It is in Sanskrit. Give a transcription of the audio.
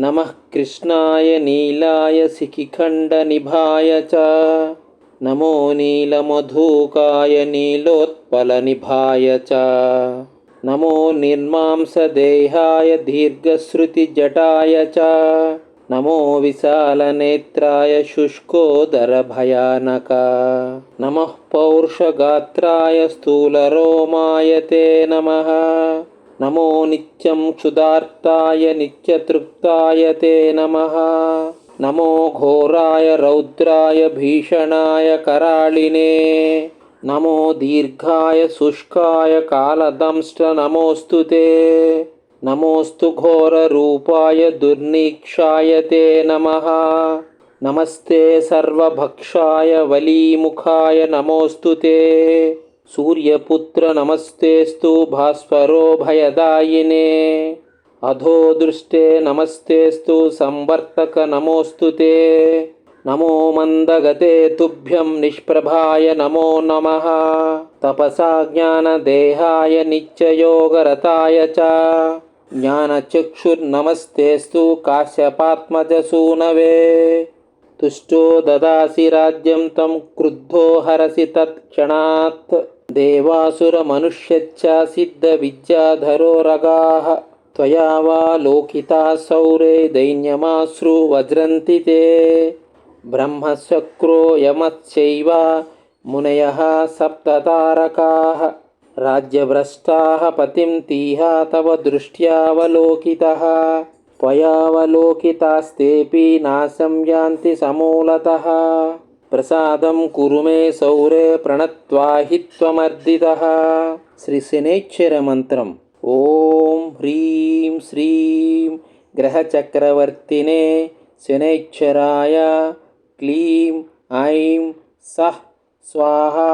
नमः कृष्णाय नीलाय शिखिखण्डनिभाय च। नमो नीलमधूकाय नीलोत्पलनिभाय च। नमो निर्मांसदेहाय दीर्घश्रुतिजटाय च। नमो विशालनेत्राय शुष्कोदरभयानक। नमः पौरुषगात्राय स्थूलरोमाय ते नमः नमो नित्यं क्षुधार्ताय नित्यतृप्ताय ते नमः। नमो घोराय रौद्राय भीषणाय कराळिने नमो दीर्घाय शुष्काय कालदंष्ट नमोऽस्तु ते। नमोऽस्तु घोररूपाय दुर्निक्षाय ते नमः। नमस्ते सर्वभक्षाय वलीमुखाय नमोऽस्तु ते सूर्यपुत्र नमस्तेऽस्तु भास्वरो भयदायिने अधो दृष्टे नमस्तेऽस्तु संवर्तक नमोऽस्तु ते नमो मन्दगते तुभ्यं निष्प्रभाय नमो नमः तपसा ज्ञानदेहाय नित्ययोगरताय च ज्ञानचक्षुर्नमस्तेऽस्तु काश्यपात्मजसूनवे तुष्टो ददासि राज्यं तं क्रुद्धो हरसि तत्क्षणात् देवासुरमनुष्यच्च सिद्धविद्याधरो रगाः त्वया वा लोकिताः सौरे दैन्यमाश्रु वज्रन्ति ते। ब्रह्मशक्रो यमश्चैव मुनयः सप्ततारकाः राज्यभ्रष्टाः पतिं तीह तव दृष्ट्यावलोकितः त्वयावलोकितास्तेऽपि नाशं यान्ति समूलतः प्रसादं कुरु मे सौरे प्रणत्वाहि त्वमर्दितः। श्रीशनेश्वरमन्त्रम् ॐ ह्रीं श्रीं ग्रहचक्रवर्तिने शनैश्चराय क्लीं ऐं सः स्वाहा